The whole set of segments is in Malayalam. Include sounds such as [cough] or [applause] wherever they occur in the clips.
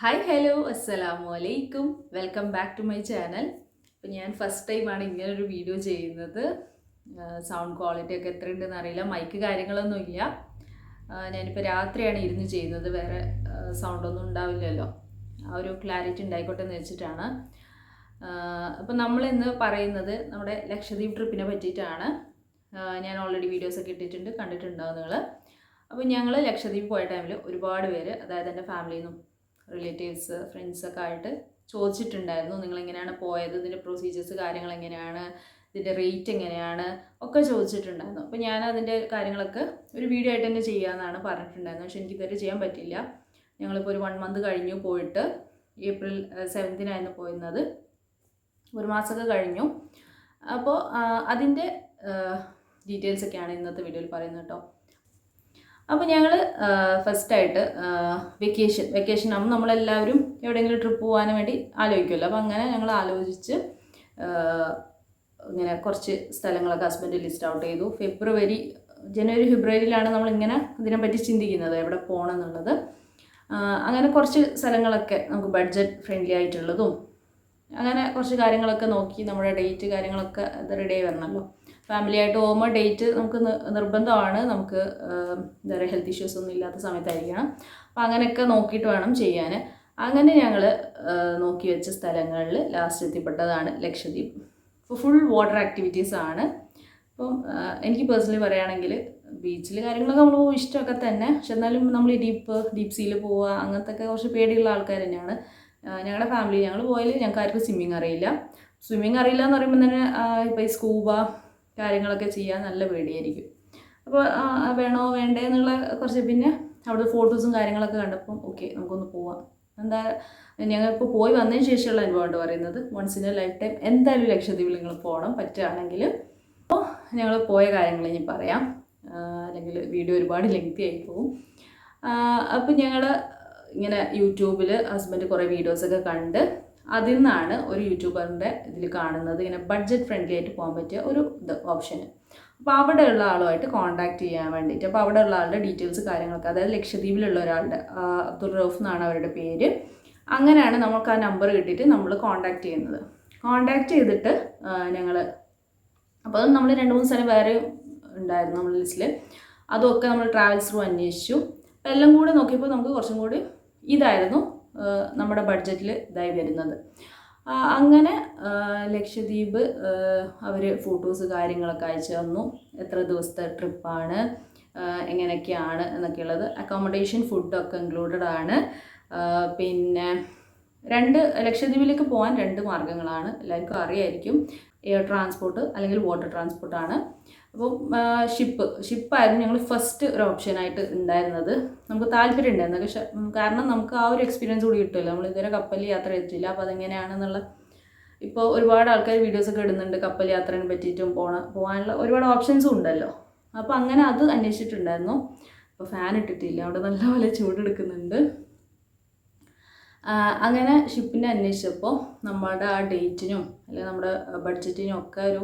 ഹായ് ഹലോ അസ്സലാമു അലൈക്കും welcome back to my channel അപ്പോൾ ഞാൻ ഫസ്റ്റ് ടൈമാണ് ഇങ്ങനെ ഒരു വീഡിയോ ചെയ്യുന്നത്. സൗണ്ട് ക്വാളിറ്റി ഒക്കെ എത്ര ഉണ്ടെന്ന് അറിയില്ല. മൈക്ക് കാര്യങ്ങളൊന്നും ഇല്ല. ഞാനിപ്പോൾ രാത്രിയാണ് ഇരുന്ന് ചെയ്യുന്നത്. വേറെ സൗണ്ടൊന്നും ഉണ്ടാവില്ലല്ലോ. ആ ഒരു ക്ലാരിറ്റി ഉണ്ടായിക്കോട്ടെ എന്ന് വെച്ചിട്ടാണ്. അപ്പം നമ്മൾ ഇന്ന് പറയുന്നത് നമ്മുടെ ലക്ഷദ്വീപ് ട്രിപ്പിനെ പറ്റിയിട്ടാണ്. ഞാൻ ഓൾറെഡി വീഡിയോസൊക്കെ ഇട്ടിട്ടുണ്ട്. കണ്ടിട്ടുണ്ടാവും നിങ്ങൾ അപ്പോൾ ഞങ്ങൾ ലക്ഷദ്വീപ് പോയ ടൈമിൽ ഒരുപാട് പേര് അതായത് എന്റെ ഫാമിലിയിൽ നിന്നും റിലേറ്റീവ്സ് ഫ്രണ്ട്സൊക്കെ ആയിട്ട് ചോദിച്ചിട്ടുണ്ടായിരുന്നു. നിങ്ങൾ എങ്ങനെയാണ് പോയത്? ഇതിന്റെ പ്രൊസീജിയേഴ്സ് കാര്യങ്ങൾ എങ്ങനെയാണ്? ഇതിന്റെ റേറ്റ് എങ്ങനെയാണ്? ഒക്കെ ചോദിച്ചിട്ടുണ്ടായിരുന്നു. അപ്പോൾ ഞാൻ അതിന്റെ കാര്യങ്ങളൊക്കെ ഒരു വീഡിയോ ആയിട്ട് തന്നെ ചെയ്യാമെന്നാണ് പറഞ്ഞിട്ടുണ്ടായിരുന്നത്. പക്ഷേ എനിക്ക് ഇതുവരെ ചെയ്യാൻ പറ്റില്ല ഞങ്ങളിപ്പോൾ ഒരു വൺ മന്ത് കഴിഞ്ഞു പോയിട്ട് ഏപ്രിൽ സെവൻത്തിനായിരുന്നു പോയിരുന്നത്. ഒരു മാസമൊക്കെ കഴിഞ്ഞു. അപ്പോൾ അതിന്റെ ഡീറ്റെയിൽസൊക്കെയാണ് ഇന്നത്തെ വീഡിയോയിൽ പറയുന്നത് കേട്ടോ. അപ്പോൾ ഞങ്ങൾ ഫസ്റ്റായിട്ട് വെക്കേഷൻ വെക്കേഷൻ ആകുമ്പോൾ നമ്മളെല്ലാവരും എവിടെയെങ്കിലും ട്രിപ്പ് പോകാൻ വേണ്ടി ആലോചിക്കുമല്ലോ അപ്പോൾ അങ്ങനെ ഞങ്ങൾ ആലോചിച്ച് ഇങ്ങനെ കുറച്ച് സ്ഥലങ്ങളൊക്കെ ഹസ്ബൻഡ് ലിസ്റ്റ് ഔട്ട് ചെയ്തു. ഫെബ്രുവരി ജനുവരി ഫെബ്രുവരിയിലാണ് നമ്മൾ നമ്മളിങ്ങനെ ഇതിനെപ്പറ്റി ചിന്തിക്കുന്നത് എവിടെ പോകണം എന്നുള്ളത് അങ്ങനെ കുറച്ച് സ്ഥലങ്ങളൊക്കെ നമുക്ക് ബഡ്ജറ്റ് ഫ്രണ്ട്ലി ആയിട്ടുള്ളതും അങ്ങനെ കുറച്ച് കാര്യങ്ങളൊക്കെ നോക്കി നമ്മുടെ ഡേറ്റ് കാര്യങ്ങളൊക്കെ റെഡി ആയി വരണമല്ലോ ഫാമിലി ആയിട്ട് പോകുമ്പോൾ ഡേറ്റ് നമുക്ക് നിർബന്ധമാണ്. നമുക്ക് എന്താ പറയുക ഹെൽത്ത് ഇഷ്യൂസ് ഒന്നും ഇല്ലാത്ത സമയത്തായിരിക്കണം. അപ്പോൾ അങ്ങനെയൊക്കെ നോക്കിയിട്ട് വേണം ചെയ്യാൻ അങ്ങനെ ഞങ്ങൾ നോക്കി വെച്ച സ്ഥലങ്ങളിൽ ലാസ്റ്റ് എത്തിപ്പെട്ടതാണ് ലക്ഷദ്വീപ്. ഇപ്പോൾ ഫുൾ വാട്ടർ ആക്ടിവിറ്റീസ് ആണ്. അപ്പം എനിക്ക് പേഴ്സണലി പറയുകയാണെങ്കിൽ ബീച്ചിൽ കാര്യങ്ങളൊക്കെ നമ്മൾ പോകും ഇഷ്ടമൊക്കെ തന്നെ. പക്ഷെ എന്നാലും നമ്മൾ ഡീപ്പ് ഡീപ്പ് സീയിൽ പോവുക അങ്ങനത്തെ ഒക്കെ കുറച്ച് പേടിയുള്ള ആൾക്കാർ തന്നെയാണ്. ഞങ്ങളുടെ ഫാമിലി ഞങ്ങൾ പോയാൽ ഞങ്ങൾക്ക് ആർക്കും സ്വിമ്മിങ് അറിയില്ല. സ്വിമ്മിങ് അറിയില്ല എന്ന് പറയുമ്പോൾ തന്നെ ഇപ്പോൾ ഈ സ്കൂബ കാര്യങ്ങളൊക്കെ ചെയ്യാൻ നല്ല പേടിയായിരിക്കും. അപ്പോൾ വേണോ വേണ്ടേ എന്നുള്ള കുറച്ച് പിന്നെ അവിടുത്തെ ഫോട്ടോസും കാര്യങ്ങളൊക്കെ കണ്ടപ്പം ഓക്കെ നമുക്കൊന്ന് പോവാം. എന്താ ഞങ്ങളിപ്പോൾ പോയി വന്നതിന് ശേഷമുള്ള അനുഭവമാണ് പറയുന്നത്. Once in a lifetime എന്തായാലും ലക്ഷദ്വീപിൽ നിങ്ങൾ പോകണം പറ്റുകയാണെങ്കിൽ. അപ്പോൾ ഞങ്ങൾ പോയ കാര്യങ്ങൾ ഇനി പറയാം. അല്ലെങ്കിൽ വീഡിയോ ഒരുപാട് ലെങ്തി ആയി പോകും അപ്പോൾ ഞങ്ങൾ ഇങ്ങനെ യൂട്യൂബിൽ ഹസ്ബൻഡ് കുറേ വീഡിയോസൊക്കെ കണ്ട് അതിൽ നിന്നാണ് ഒരു യൂട്യൂബറിന്റെ ഇതിൽ കാണുന്നത്. ഇങ്ങനെ ബഡ്ജറ്റ് ഫ്രണ്ട്ലി ആയിട്ട് പോകാൻ പറ്റിയ ഒരു ഇത് ഓപ്ഷന് അപ്പോൾ അവിടെയുള്ള ആളുമായിട്ട് കോൺടാക്ട് ചെയ്യാൻ വേണ്ടിയിട്ട് അപ്പോൾ അവിടെയുള്ള ആളുടെ ഡീറ്റെയിൽസ് കാര്യങ്ങളൊക്കെ അതായത് ലക്ഷദ്വീപിലുള്ള ഒരാളുടെ അബ്ദുൾ റൌഫ് എന്നാണ് അവരുടെ പേര്. അങ്ങനെയാണ് നമുക്ക് ആ നമ്പർ കിട്ടിയിട്ട് നമ്മൾ കോൺടാക്ട് ചെയ്യുന്നത്. കോൺടാക്ട് ചെയ്തിട്ട് ഞങ്ങൾ അപ്പോൾ നമ്മൾ രണ്ട് മൂന്ന് സ്ഥലം വേറെ ഉണ്ടായിരുന്നു നമ്മുടെ ലിസ്റ്റിൽ അതൊക്കെ നമ്മൾ ട്രാവൽസ് ത്രൂ അന്വേഷിച്ചു. എല്ലാം കൂടെ നോക്കിയപ്പോൾ നമുക്ക് കുറച്ചും കൂടി ഇതായിരുന്നു. നമ്മുടെ ബഡ്ജറ്റിൽ ഇതായി വരുന്നത്. അങ്ങനെ ലക്ഷദ്വീപ് അവർ ഫോട്ടോസ് കാര്യങ്ങളൊക്കെ അയച്ചു തന്നു. എത്ര ദിവസത്തെ ട്രിപ്പാണ് എങ്ങനെയൊക്കെയാണ് എന്നൊക്കെയുള്ളത്. അക്കോമഡേഷൻ ഫുഡൊക്കെ ഇൻക്ലൂഡഡ് ആണ്. പിന്നെ രണ്ട് ലക്ഷദ്വീപിലേക്ക് പോകാൻ രണ്ട് മാർഗങ്ങളാണ് എല്ലാവർക്കും അറിയായിരിക്കും. എയർ ട്രാൻസ്പോർട്ട് അല്ലെങ്കിൽ വാട്ടർ ട്രാൻസ്പോർട്ടാണ് അപ്പോൾ ഷിപ്പ് ഷിപ്പായിരുന്നു ഞങ്ങൾ ഫസ്റ്റ് ഒരു ഓപ്ഷനായിട്ട് ഉണ്ടായിരുന്നത്. നമുക്ക് താല്പര്യം ഉണ്ടായിരുന്നു. പക്ഷെ കാരണം നമുക്ക് ആ ഒരു എക്സ്പീരിയൻസ് കൂടി കിട്ടുമല്ലോ. നമ്മൾ ഇതുവരെ കപ്പൽ യാത്ര ചെയ്തിട്ടില്ല. അപ്പോൾ അതെങ്ങനെയാണെന്നുള്ള ഇപ്പോൾ ഒരുപാട് ആൾക്കാർ വീഡിയോസൊക്കെ ഇടുന്നുണ്ട് കപ്പൽ യാത്രയെ പറ്റിയിട്ടും പോണ പോകാനുള്ള ഒരുപാട് ഓപ്ഷൻസും ഉണ്ടല്ലോ. അപ്പോൾ അങ്ങനെ അത് അന്വേഷിച്ചിട്ടുണ്ടായിരുന്നു. അപ്പോൾ ഫാൻ ഇട്ടിട്ടില്ല. അവിടെ നല്ലപോലെ ചൂടെടുക്കുന്നുണ്ട് അങ്ങനെ ഷിപ്പിനെ അന്വേഷിച്ചപ്പോൾ നമ്മുടെ ആ ഡേറ്റിനും അല്ലെങ്കിൽ നമ്മുടെ ബഡ്ജറ്റിനും ഒക്കെ ഒരു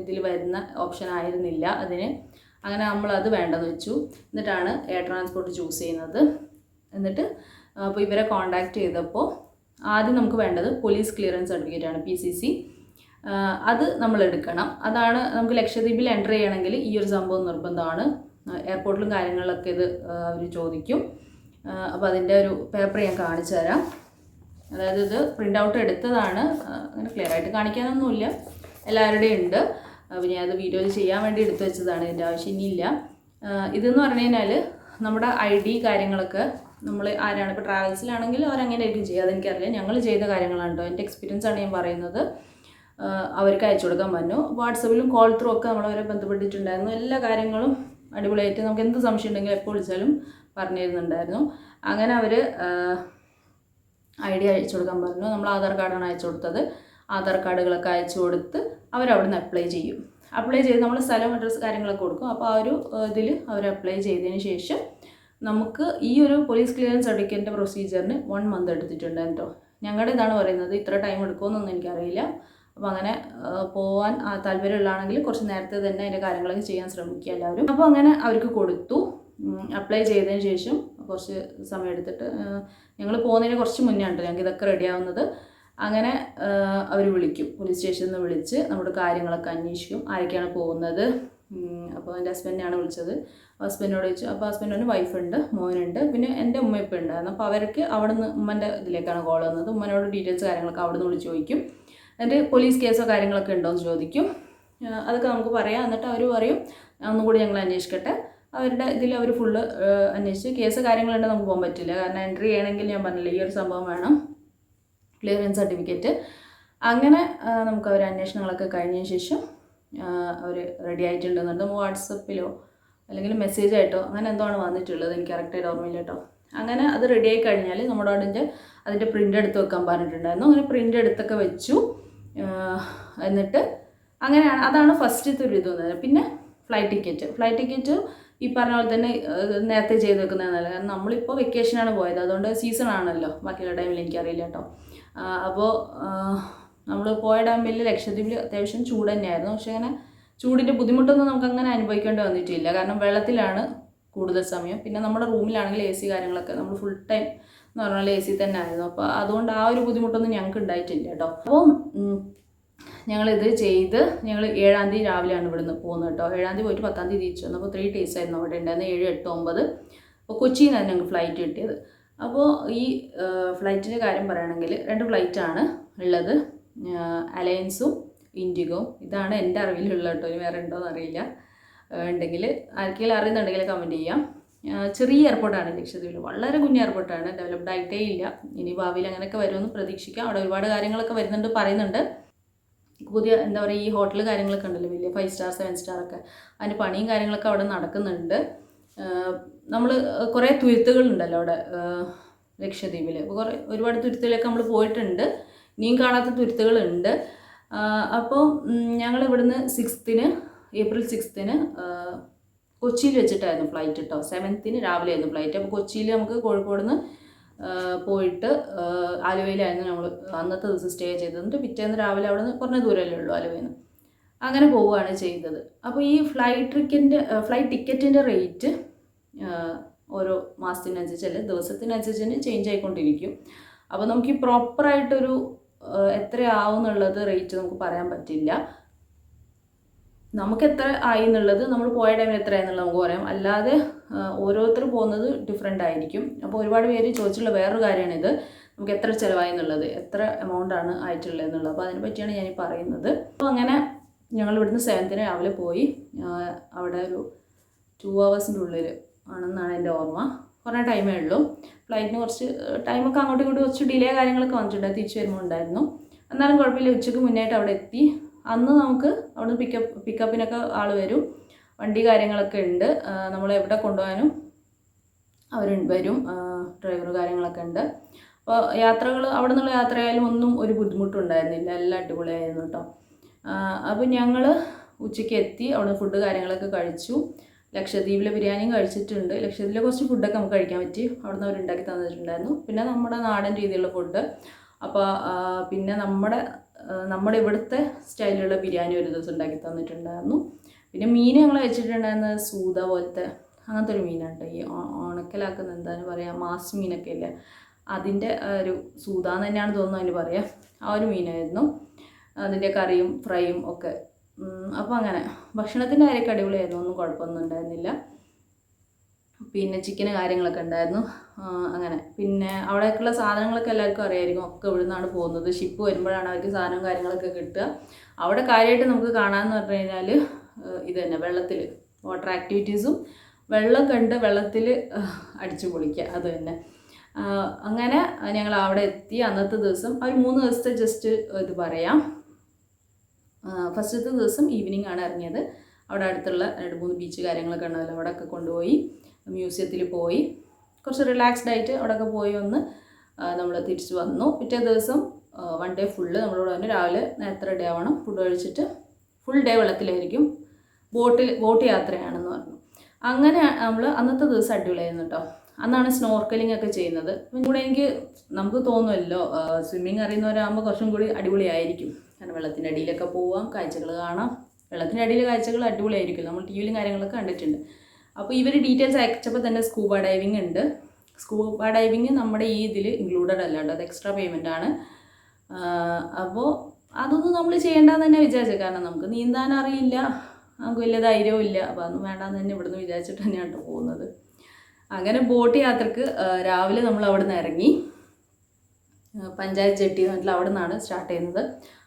ഇതിൽ വരുന്ന ഓപ്ഷൻ ആയിരുന്നില്ല അതിന്. അങ്ങനെ നമ്മൾ അത് വേണ്ടെന്ന് വെച്ചു. എന്നിട്ടാണ് എയർ ട്രാൻസ്പോർട്ട് ചൂസ് ചെയ്യുന്നത്. എന്നിട്ട് അപ്പോൾ ഇവരെ കോണ്ടാക്ട് ചെയ്തപ്പോൾ ആദ്യം നമുക്ക് വേണ്ടത് പോലീസ് ക്ലിയറൻസ് സർട്ടിഫിക്കറ്റ് ആണ് പി സി സി അത് നമ്മൾ എടുക്കണം. അതാണ് നമുക്ക് ലക്ഷദ്വീപിൽ എന്റർ ചെയ്യണമെങ്കിൽ ഈ ഒരു സംഭവം നിർബന്ധമാണ്. എയർപോർട്ടിലും കാര്യങ്ങളിലൊക്കെ ഇത് അവർ ചോദിക്കും. അപ്പോൾ അതിന്റെ ഒരു പേപ്പർ ഞാൻ കാണിച്ചു തരാം. അതായത് ഇത് പ്രിന്റ് ഔട്ട് എടുത്തതാണ്. അങ്ങനെ ക്ലിയർ ആയിട്ട് കാണിക്കാനൊന്നുമില്ല. എല്ലാവരുടെയും ഉണ്ട്. പിന്നെ അത് വീഡിയോയിൽ ചെയ്യാൻ വേണ്ടി എടുത്തു വെച്ചതാണ് ഇതിന്റെ ആവശ്യം ഇനിയില്ല. ഇതെന്ന് പറഞ്ഞു കഴിഞ്ഞാൽ നമ്മുടെ ഐ ഡി കാര്യങ്ങളൊക്കെ നമ്മൾ ആരാണ് ഇപ്പോൾ ട്രാവൽസിലാണെങ്കിൽ അവരങ്ങനെ ആയിരിക്കും ചെയ്യുക. അതെനിക്കറിയില്ല. ഞങ്ങൾ ചെയ്ത കാര്യങ്ങളാണ് കേട്ടോ. എന്റെ എക്സ്പീരിയൻസ് ആണ് ഞാൻ പറയുന്നത്. അവർക്ക് അയച്ചു കൊടുക്കാൻ പറഞ്ഞു. വാട്സപ്പിലും കോൾ ത്രൂ ഒക്കെ നമ്മളവരെ ബന്ധപ്പെട്ടിട്ടുണ്ടായിരുന്നു. എല്ലാ കാര്യങ്ങളും അടിപൊളിയായിട്ട് നമുക്ക് എന്ത് സംശയം ഉണ്ടെങ്കിലും എപ്പോൾ വിളിച്ചാലും പറഞ്ഞു തരുന്നുണ്ടായിരുന്നു അങ്ങനെ അവർ ഐ ഡി അയച്ചു കൊടുക്കാൻ പറഞ്ഞു. നമ്മൾ ആധാർ കാർഡാണ് അയച്ചു കൊടുത്തത്. ആധാർ കാർഡുകളൊക്കെ അയച്ചു കൊടുത്ത് അവരവിടെ നിന്ന് അപ്ലൈ ചെയ്യും. അപ്ലൈ ചെയ്ത് നമ്മൾ സ്ഥലം അഡ്രസ്സ് കാര്യങ്ങളൊക്കെ കൊടുക്കും. അപ്പോൾ ആ ഒരു ഇതിൽ അവർ അപ്ലൈ ചെയ്തതിന് ശേഷം നമുക്ക് ഈ ഒരു പോലീസ് ക്ലിയറൻസ് സർട്ടിഫിക്കറ്റിന്റെ പ്രൊസീജിയറിന് വൺ മന്ത് എടുത്തിട്ടുണ്ട് കേട്ടോ ഞങ്ങളുടെ ഇതാണ് പറയുന്നത്. ഇത്ര ടൈം എടുക്കുമെന്നൊന്നും എനിക്കറിയില്ല. അപ്പോൾ അങ്ങനെ പോകാൻ താല്പര്യമുള്ളതാണെങ്കിൽ കുറച്ച് നേരത്തെ തന്നെ അതിന്റെ കാര്യങ്ങളൊക്കെ ചെയ്യാൻ ശ്രമിക്കുക എല്ലാവരും. അപ്പോൾ അങ്ങനെ അവർക്ക് കൊടുത്തു. അപ്ലൈ ചെയ്തതിന് ശേഷം കുറച്ച് സമയം എടുത്തിട്ട് ഞങ്ങൾ പോകുന്നതിന് കുറച്ച് മുന്നേ ഉണ്ട് ഞങ്ങൾക്ക് ഇതൊക്കെ റെഡിയാവുന്നത് അങ്ങനെ അവർ വിളിക്കും. പോലീസ് സ്റ്റേഷനിൽ നിന്ന് വിളിച്ച് നമ്മുടെ കാര്യങ്ങളൊക്കെ അന്വേഷിക്കും. ആരൊക്കെയാണ് പോകുന്നത്? അപ്പോൾ എന്റെ ഹസ്ബൻഡിനെയാണ് വിളിച്ചത്. ഹസ്ബൻഡിനോട് ചോദിച്ചു. അപ്പോൾ ഹസ്ബൻഡിന് വൈഫുണ്ട് മോനുണ്ട്. പിന്നെ എന്റെ ഉമ്മ ഉണ്ട് ഉണ്ടായിരുന്നു അപ്പോൾ അവർക്ക് അവിടെ നിന്ന് ഉമ്മന്റെ ഇതിലേക്കാണ് കോൾ വന്നത്. ഉമ്മനോട് ഡീറ്റെയിൽസ് കാര്യങ്ങളൊക്കെ അവിടെ നിന്ന് വിളിച്ച് ചോദിക്കും. എന്റെ പോലീസ് കേസോ കാര്യങ്ങളൊക്കെ ഉണ്ടോ എന്ന് ചോദിക്കും. അതൊക്കെ നമുക്ക് പറയാം. എന്നിട്ട് അവർ പറയും ഒന്നും കൂടി ഞങ്ങൾ അന്വേഷിക്കട്ടെ. അവരുടെ ഇതിൽ അവർ ഫുള്ള് അന്വേഷിച്ച് കേസ് കാര്യങ്ങളുണ്ടെങ്കിൽ നമുക്ക് പോകാൻ പറ്റില്ല. കാരണം എൻട്രി ചെയ്യണമെങ്കിൽ ഞാൻ പറഞ്ഞില്ല ഈ ഒരു സംഭവം വേണം. Clearance certificate. അങ്ങനെ നമുക്ക് അവർ അന്വേഷണങ്ങളൊക്കെ കഴിഞ്ഞതിന് ശേഷം അവർ റെഡി ആയിട്ടുണ്ടെന്നുണ്ട്. വാട്സപ്പിലോ അല്ലെങ്കിൽ മെസ്സേജ് ആയിട്ടോ അങ്ങനെ എന്തോ ആണ് വന്നിട്ടുള്ളത് എനിക്ക് കറക്റ്റായിട്ട് ഓർമ്മയില്ല കേട്ടോ. അങ്ങനെ അത് റെഡി ആയി കഴിഞ്ഞാൽ നമ്മുടെ അതിന്റെ അതിന്റെ പ്രിന്റ് എടുത്ത് വെക്കാൻ പറഞ്ഞിട്ടുണ്ടായിരുന്നു. അങ്ങനെ പ്രിന്റ് എടുത്തൊക്കെ വെച്ചു. എന്നിട്ട് അങ്ങനെയാണ്. അതാണ് ഫസ്റ്റത്തെ ഒരു ഇത് വന്നത്. പിന്നെ ഫ്ലൈറ്റ് ടിക്കറ്റ് ഫ്ലൈറ്റ് ടിക്കറ്റ് ഈ പറഞ്ഞ പോലെ തന്നെ നേരത്തെ ചെയ്ത് വെക്കുന്നത് നല്ലത് കാരണം നമ്മളിപ്പോൾ വെക്കേഷനാണ് പോയത്. അതുകൊണ്ട് സീസൺ ആണല്ലോ. ബാക്കിയുള്ള ടൈമിൽ എനിക്കറിയില്ല കേട്ടോ. അപ്പോൾ നമ്മൾ പോയ ടൈമിൽ ലക്ഷദ്വീപിൽ അത്യാവശ്യം ചൂട് തന്നെയായിരുന്നു. പക്ഷേ അങ്ങനെ ചൂടിന്റെ ബുദ്ധിമുട്ടൊന്നും നമുക്ക് അങ്ങനെ അനുഭവിക്കേണ്ടി വന്നിട്ടില്ല. കാരണം വെള്ളത്തിലാണ് കൂടുതൽ സമയം. പിന്നെ നമ്മുടെ റൂമിലാണെങ്കിൽ എ സി കാര്യങ്ങളൊക്കെ. നമ്മൾ ഫുൾ ടൈം എന്ന് പറഞ്ഞാൽ എ സി തന്നെ ആയിരുന്നു അപ്പോൾ അതുകൊണ്ട് ആ ഒരു ബുദ്ധിമുട്ടൊന്നും ഞങ്ങൾക്ക് ഉണ്ടായിട്ടില്ല കേട്ടോ. അപ്പോൾ ഞങ്ങളിത് ചെയ്ത് ഞങ്ങൾ ഏഴാം തീയതി രാവിലെയാണ് നിന്ന് പോകുന്നത് കേട്ടോ. ഏഴാം തീയതി പോയിട്ട് പത്താം തീയതി തിരിച്ചു വന്നു. അപ്പോൾ ത്രീ ഡേയ്സ് ആയിരുന്നു അവിടെ ഉണ്ടായിരുന്നത്. ഏഴ് എട്ട് ഒമ്പത്. അപ്പോൾ കൊച്ചിയിൽ നിന്നാണ് ഞങ്ങൾക്ക് ഫ്ലൈറ്റ് കിട്ടിയത്. അപ്പോൾ ഈ ഫ്ലൈറ്റിന്റെ കാര്യം പറയുകയാണെങ്കിൽ രണ്ട് ഫ്ലൈറ്റാണ് ഉള്ളത്. അലയൻസും ഇൻഡിഗോ. ഇതാണ് എന്റെ അറിവിലുള്ള കേട്ടോ. ഇനി വേറെ ഉണ്ടോ എന്നറിയില്ല ഉണ്ടെങ്കിൽ ആർക്കെങ്കിലും അറിയുന്നുണ്ടെങ്കിൽ കമന്റ് ചെയ്യാം. ചെറിയ എയർപോർട്ടാണ് ലക്ഷദ്വീപിൽ. വളരെ കുഞ്ഞ എയർപോർട്ടാണ് ഡെവലപ്ഡ് ആയിട്ടേ ഇല്ല. ഇനി ഭാവിയിൽ അങ്ങനെയൊക്കെ വരുമെന്ന് പ്രതീക്ഷിക്കാം. അവിടെ ഒരുപാട് കാര്യങ്ങളൊക്കെ വരുന്നുണ്ട് പറയുന്നുണ്ട്. പുതിയ എന്താ പറയുക ഈ ഹോട്ടൽ കാര്യങ്ങളൊക്കെ ഉണ്ടല്ലോ വലിയ ഫൈവ് സ്റ്റാർ സെവൻ സ്റ്റാർ ഒക്കെ. അതിന്റെ പണിയും കാര്യങ്ങളൊക്കെ അവിടെ നടക്കുന്നുണ്ട്. നമ്മൾ കുറേ തുരുത്തുകളുണ്ടല്ലോ അവിടെ ലക്ഷദ്വീപിൽ കുറേ ഒരുപാട് തുരുത്തുകളൊക്കെ നമ്മൾ പോയിട്ടുണ്ട്. ഇനിയും കാണാത്ത തുരുത്തുകളുണ്ട്. അപ്പോൾ ഞങ്ങൾ ഇവിടുന്ന് സിക്സ്ത്തിന് ഏപ്രിൽ സിക്സ്ത്തിന് കൊച്ചിയിൽ വെച്ചിട്ടായിരുന്നു ഫ്ലൈറ്റ് കേട്ടോ സെവൻത്തിന് രാവിലെ ആയിരുന്നു ഫ്ലൈറ്റ് അപ്പോൾ കൊച്ചിയിൽ നമുക്ക് കോഴിക്കോട് നിന്ന് പോയിട്ട് ആലുവയിലായിരുന്നു നമ്മൾ അന്നത്തെ ദിവസം സ്റ്റേ ചെയ്തത്. പിറ്റേന്ന് രാവിലെ അവിടെ നിന്ന് കുറഞ്ഞ ദൂരമല്ലേ ഉള്ളൂ ആലുവയിൽ നിന്ന് അങ്ങനെ പോവുകയാണ് ചെയ്തത്. അപ്പോൾ ഈ ഫ്ലൈറ്റ് ടിക്കറ്റിന്റെ ഫ്ലൈറ്റ് ടിക്കറ്റിന്റെ റേറ്റ് ഓരോ മാസത്തിനനുസരിച്ച് അല്ലെങ്കിൽ ദിവസത്തിനനുസരിച്ച് തന്നെ ചേഞ്ച് ആയിക്കൊണ്ടിരിക്കും. അപ്പോൾ നമുക്ക് ഈ പ്രോപ്പറായിട്ടൊരു എത്രയാവും എന്നുള്ളത് റേറ്റ് നമുക്ക് പറയാൻ പറ്റില്ല. നമുക്ക് എത്ര ആയി എന്നുള്ളത് നമ്മൾ പോയ ടൈമിൽ എത്ര ആയെന്നുള്ളത് നമുക്ക് പറയാം. അല്ലാതെ ഓരോരുത്തർ പോകുന്നത് ഡിഫറെന്റ് ആയിരിക്കും. അപ്പോൾ ഒരുപാട് പേര് ചോദിച്ചിട്ടുള്ള വേറൊരു കാര്യമാണിത് നമുക്ക് എത്ര ചിലവായി എന്നുള്ളത് എത്ര എമൗണ്ട് ആണ് ആയിട്ടുള്ളത് എന്നുള്ളത്. അപ്പോൾ അതിനെ പറ്റിയാണ് ഞാൻ പറയുന്നത്. അപ്പോൾ അങ്ങനെ ഞങ്ങൾ ഇവിടുന്ന് സെവൻത്തിന് രാവിലെ പോയി. അവിടെ ഒരു ടു ഹവേഴ്സിന്റെ ഉള്ളിൽ ആണെന്നാണ് എന്റെ ഓർമ്മ. കുറേ ടൈമേ ഉള്ളൂ. ഫ്ലൈറ്റിന് കുറച്ച് ടൈമൊക്കെ അങ്ങോട്ടും ഇങ്ങോട്ടും കുറച്ച് ഡിലേ കാര്യങ്ങളൊക്കെ വന്നിട്ടുണ്ട്. തിരിച്ചു വരുമ്പോൾ ഉണ്ടായിരുന്നു എന്നാലും കുഴപ്പമില്ല. ഉച്ചയ്ക്ക് മുന്നായിട്ട് അവിടെ എത്തി. അന്ന് നമുക്ക് അവിടുന്ന് പിക്കപ്പ് പിക്കപ്പിനൊക്കെ ആൾ വരും. വണ്ടി കാര്യങ്ങളൊക്കെ ഉണ്ട്. നമ്മൾ എവിടെ കൊണ്ടുപോകാനും അവർ വരും. ഡ്രൈവർ കാര്യങ്ങളൊക്കെ ഉണ്ട്. അപ്പോൾ യാത്രകൾ അവിടെ നിന്നുള്ള യാത്രയായാലും ഒന്നും ഒരു ബുദ്ധിമുട്ടുണ്ടായിരുന്നില്ല. എല്ലാം അടിപൊളിയായിരുന്നു കേട്ടോ. അപ്പോൾ ഞങ്ങൾ ഉച്ചയ്ക്ക് എത്തി അവിടെ ഫുഡ് കാര്യങ്ങളൊക്കെ കഴിച്ചു. ലക്ഷദ്വീപിലെ ബിരിയാണിയും കഴിച്ചിട്ടുണ്ട്. ലക്ഷദ്വീപിലെ കുറച്ച് ഫുഡൊക്കെ നമുക്ക് കഴിക്കാൻ പറ്റി. അവിടെ നിന്ന് അവർ ഉണ്ടാക്കി തന്നിട്ടുണ്ടായിരുന്നു. പിന്നെ നമ്മുടെ നാടൻ രീതിയിലുള്ള ഫുഡ് അപ്പോൾ പിന്നെ നമ്മുടെ നമ്മുടെ ഇവിടുത്തെ സ്റ്റൈലിലുള്ള ബിരിയാണി ഒരു ദിവസം ഉണ്ടാക്കി തന്നിട്ടുണ്ടായിരുന്നു. പിന്നെ മീൻ ഞങ്ങൾ വെച്ചിട്ടുണ്ടായിരുന്നത് സൂത പോലത്തെ അങ്ങനത്തെ ഒരു മീനാണ് കേട്ടോ. ഈ ഉണക്കലാക്കുന്ന എന്താണ് പറയുക മാസ് മീനൊക്കെ ഇല്ലേ? അതിന്റെ ഒരു സൂത എന്ന് തന്നെയാണ് തോന്നുന്നത് അതിന് പറയാം. ആ ഒരു മീനായിരുന്നു. അതിന്റെ കറിയും ഫ്രൈയും ഒക്കെ. അപ്പോൾ അങ്ങനെ. ഭക്ഷണത്തിന്റെ കാര്യമൊക്കെ അടിപൊളിയായിരുന്നു. ഒന്നും കുഴപ്പമൊന്നും ഉണ്ടായിരുന്നില്ല. പിന്നെ ചിക്കന് കാര്യങ്ങളൊക്കെ ഉണ്ടായിരുന്നു. അങ്ങനെ. പിന്നെ അവിടേക്കുള്ള സാധനങ്ങളൊക്കെ എല്ലാവർക്കും അറിയായിരിക്കും. ഒക്കെ ഇവിടെ നിന്നാണ് പോകുന്നത്. ഷിപ്പ് വരുമ്പോഴാണ് അവർക്ക് സാധനവും കാര്യങ്ങളൊക്കെ കിട്ടുക. അവിടെ കാര്യമായിട്ട് നമുക്ക് കാണാമെന്ന് പറഞ്ഞു കഴിഞ്ഞാൽ ഇത് തന്നെ. വെള്ളത്തിൽ. വാട്ടർ ആക്ടിവിറ്റീസും വെള്ളം കണ്ട് വെള്ളത്തിൽ അടിച്ചു പൊളിക്കുക. അത് തന്നെ. അങ്ങനെ ഞങ്ങൾ അവിടെ എത്തി. അന്നത്തെ ദിവസം ഒരു മൂന്ന് ദിവസത്തെ ജസ്റ്റ് ഇത് പറയാം. ഫസ്റ്റത്തെ ദിവസം ഈവനിങ് ആണ് ഇറങ്ങിയത്. അവിടെ അടുത്തുള്ള രണ്ട് മൂന്ന് ബീച്ച് കാര്യങ്ങളൊക്കെ ഉണ്ടാവില്ല അവിടെയൊക്കെ കൊണ്ടുപോയി മ്യൂസിയത്തിൽ പോയി. കുറച്ച് റിലാക്സ്ഡ് ആയിട്ട് അവിടെയൊക്കെ പോയി ഒന്ന് നമ്മൾ തിരിച്ചു വന്നു. പിറ്റേ ദിവസം വൺ ഡേ ഫുള്ള് നമ്മളോട് തന്നെ രാവിലെ നേരത്തെ റെഡി ആവണം ഫുഡ് കഴിച്ചിട്ട് ഫുൾ ഡേ വെള്ളത്തിലായിരിക്കും ബോട്ടിൽ ബോട്ട് യാത്രയാണെന്ന് പറഞ്ഞു. അങ്ങനെ നമ്മൾ അന്നത്തെ ദിവസം അടിപൊളിയായിരുന്നു കേട്ടോ അന്നാണ് സ്നോർക്കലിംഗ് ഒക്കെ ചെയ്യുന്നത്. കൂടെ എനിക്ക് നമുക്ക് തോന്നുമല്ലോ സ്വിമ്മിങ് അറിയുന്നവരാകുമ്പോൾ കുറച്ചും കൂടി അടിപൊളിയായിരിക്കും. കാരണം വെള്ളത്തിന്റെ അടിയിലൊക്കെ പോവാം കാഴ്ചകൾ കാണാം. വെള്ളത്തിന്റെ അടിയിലെ കാഴ്ചകൾ അടിപൊളിയായിരിക്കും. നമ്മൾ ടി വിയിലും കാര്യങ്ങളൊക്കെ കണ്ടിട്ടുണ്ട്. അപ്പോൾ ഇവർ ഡീറ്റെയിൽസ് അയച്ചപ്പോൾ തന്നെ സ്കൂബ ഡൈവിംഗ് ഉണ്ട്. സ്കൂബ ഡൈവിങ് നമ്മുടെ ഈ ഇതിൽ ഇൻക്ലൂഡഡ് അല്ല കേട്ടോ അത് എക്സ്ട്രാ പേയ്മെന്റ് ആണ്. അപ്പോൾ അതൊന്നും നമ്മൾ ചെയ്യേണ്ടെന്ന് തന്നെ വിചാരിച്ചത് കാരണം നമുക്ക് നീന്താൻ അറിയില്ല നമുക്ക് വലിയ ധൈര്യവും ഇല്ല. അപ്പോൾ അതൊന്നും വേണ്ടാന്ന് തന്നെ ഇവിടുന്ന് വിചാരിച്ചിട്ട് തന്നെയാണ് കേട്ടോ പോകുന്നത്. അങ്ങനെ ബോട്ട് യാത്രയ്ക്ക് രാവിലെ നമ്മൾ അവിടെ നിന്ന് ഇറങ്ങി പഞ്ചായത്ത് ജെട്ടി എന്ന് പറഞ്ഞിട്ട് അവിടെ നിന്നാണ് സ്റ്റാർട്ട് ചെയ്യുന്നത്.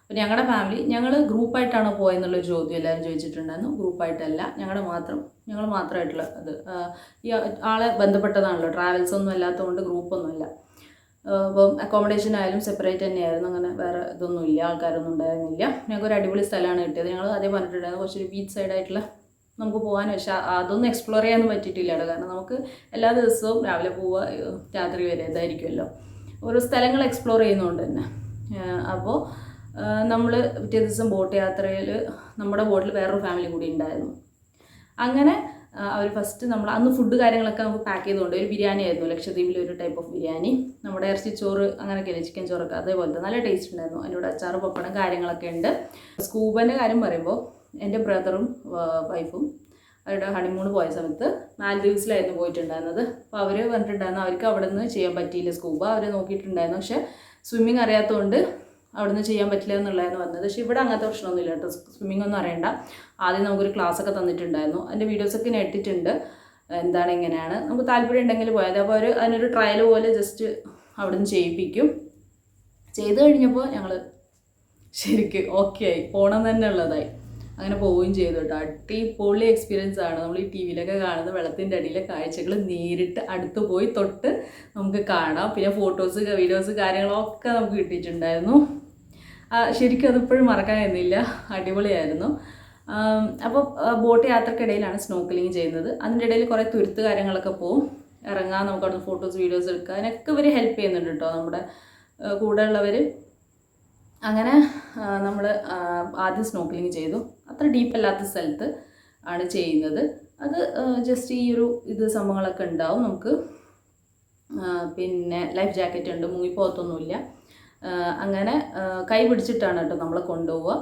അപ്പോൾ ഞങ്ങളുടെ ഫാമിലി ഞങ്ങൾ ഗ്രൂപ്പായിട്ടാണ് പോയെന്നുള്ളൊരു ചോദ്യം എല്ലാവരും ചോദിച്ചിട്ടുണ്ടായിരുന്നു. ഗ്രൂപ്പായിട്ടല്ല ഞങ്ങളുടെ മാത്രം ഞങ്ങൾ മാത്രമായിട്ടുള്ള അത്. ഈ ആളെ ബന്ധപ്പെട്ടതാണല്ലോ. ട്രാവൽസ് ഒന്നും അല്ലാത്തതുകൊണ്ട് ഗ്രൂപ്പൊന്നുമല്ല അപ്പം അക്കോമഡേഷൻ ആയാലും സെപ്പറേറ്റ് തന്നെയായിരുന്നു. അങ്ങനെ വേറെ ഇതൊന്നുമില്ല ആൾക്കാരൊന്നും ഉണ്ടായിരുന്നില്ല. ഞങ്ങൾക്ക് ഒരു അടിപൊളി സ്ഥലമാണ് കിട്ടിയത്. ഞങ്ങൾ അതേ പറഞ്ഞിട്ടുണ്ടായിരുന്നു കുറച്ചൊരു ബീച്ച് സൈഡായിട്ടുള്ള നമുക്ക് പോകാൻ പക്ഷെ അതൊന്നും എക്സ്പ്ലോർ ചെയ്യാനൊന്നും പറ്റിയിട്ടില്ല കാരണം നമുക്ക് എല്ലാ ദിവസവും രാവിലെ പോവുക രാത്രി വരെ ഇതായിരിക്കുമല്ലോ. ഓരോ സ്ഥലങ്ങൾ എക്സ്പ്ലോർ ചെയ്യുന്നതുകൊണ്ട് തന്നെ. അപ്പോൾ നമ്മൾ പിറ്റേ ദിവസം ബോട്ട് യാത്രയിൽ നമ്മുടെ ബോട്ടിൽ വേറൊരു ഫാമിലി കൂടി ഉണ്ടായിരുന്നു അങ്ങനെ അവർ ഫസ്റ്റ് നമ്മൾ അന്ന് ഫുഡ് കാര്യങ്ങളൊക്കെ നമുക്ക് പാക്ക് ചെയ്തുകൊണ്ട് ഒരു ബിരിയാണി ആയിരുന്നു ലക്ഷദ്വീപിലെ ഒരു ടൈപ്പ് ഓഫ് ബിരിയാണി. നമ്മുടെ ഇറച്ചി ചോറ് അങ്ങനെയൊക്കെ ചിക്കൻ ചോറൊക്കെ അതേപോലത്തെ നല്ല ടേസ്റ്റ് ഉണ്ടായിരുന്നു അതിന്റെ അച്ചാറ് പപ്പടം കാര്യങ്ങളൊക്കെ ഉണ്ട് സ്കൂബന്റെ കാര്യം പറയുമ്പോൾ എന്റെ ബ്രദറും വൈഫും അവരുടെ ഹണിമൂൺ പോയ സമയത്ത് മാൽദീവ്സിലായിരുന്നു പോയിട്ടുണ്ടായിരുന്നത്. അപ്പോൾ അവർ പറഞ്ഞിട്ടുണ്ടായിരുന്നു അവർക്ക് അവിടെ നിന്ന് ചെയ്യാൻ പറ്റിയില്ല സ്കൂബ അവർ നോക്കിയിട്ടുണ്ടായിരുന്നു. പക്ഷേ സ്വിമ്മിങ് അറിയാത്തതുകൊണ്ട് അവിടെ നിന്ന് ചെയ്യാൻ പറ്റില്ല എന്നുള്ളതായിരുന്നു പറഞ്ഞത്. പക്ഷേ ഇവിടെ അങ്ങനത്തെ പ്രശ്നമൊന്നുമില്ല കേട്ടോ. സ്വിമ്മിംഗ് ഒന്നും അറിയണ്ട. ആദ്യം നമുക്കൊരു ക്ലാസ് ഒക്കെ തന്നിട്ടുണ്ടായിരുന്നു. അതിന്റെ വീഡിയോസൊക്കെ ഞാൻ ഇട്ടിട്ടുണ്ട്. എന്താണ് എങ്ങനെയാണ് നമുക്ക് താല്പര്യം ഉണ്ടെങ്കിൽ പോയത് അപ്പോൾ അവർ അതിനൊരു ട്രയൽ പോലെ ജസ്റ്റ് അവിടുന്ന് ചെയ്യിപ്പിക്കും. ചെയ്ത് കഴിഞ്ഞപ്പോൾ ഞങ്ങൾ ശരിക്ക് ഓക്കെ ആയി. പോകണം തന്നെ ഉള്ളതായി. അങ്ങനെ പോവുകയും ചെയ്തു കേട്ടോ. അടിപൊളി എക്സ്പീരിയൻസ് ആണ്. നമ്മൾ ഈ ടി വിയിലൊക്കെ കാണുന്ന വെള്ളത്തിന്റെ അടിയിലെ കാഴ്ചകൾ നേരിട്ട് അടുത്ത് പോയി തൊട്ട് നമുക്ക് കാണാം. പിന്നെ ഫോട്ടോസ് വീഡിയോസ് കാര്യങ്ങളൊക്കെ നമുക്ക് കിട്ടിയിട്ടുണ്ടായിരുന്നു. ശരിക്കും അതിപ്പോഴും മറക്കാൻ കഴിയുന്നില്ല. അടിപൊളിയായിരുന്നു. അപ്പോൾ ബോട്ട് യാത്രക്കിടയിലാണ് സ്നോക്കലിംഗ് ചെയ്യുന്നത്. അതിന്റെ ഇടയിൽ കുറേ തുരുത്ത് കാര്യങ്ങളൊക്കെ പോവും. ഇറങ്ങാൻ നമുക്ക് അവിടുന്ന് ഫോട്ടോസ് വീഡിയോസ് എടുക്കുക അതിനൊക്കെ ഇവർ ഹെൽപ്പ് ചെയ്യുന്നുണ്ട് കേട്ടോ നമ്മുടെ ആ, കൂടെ ഉള്ളവർ അങ്ങനെ നമ്മൾ ആദ്യം സ്നോക്കലിംഗ് ചെയ്തു. അത്ര ഡീപ്പ് അല്ലാത്ത സ്ഥലത്ത് ആണ് ചെയ്യുന്നത്. അത് ജസ്റ്റ് ഈ ഒരു ഇത് സംഭവങ്ങളൊക്കെ ഉണ്ടാവും. നമുക്ക് പിന്നെ ലൈഫ് ജാക്കറ്റ് ഉണ്ട് മുങ്ങിപ്പോകത്തൊന്നുമില്ല. അങ്ങനെ കൈ പിടിച്ചിട്ടാണ് കേട്ടോ നമ്മൾ കൊണ്ടുപോവുക.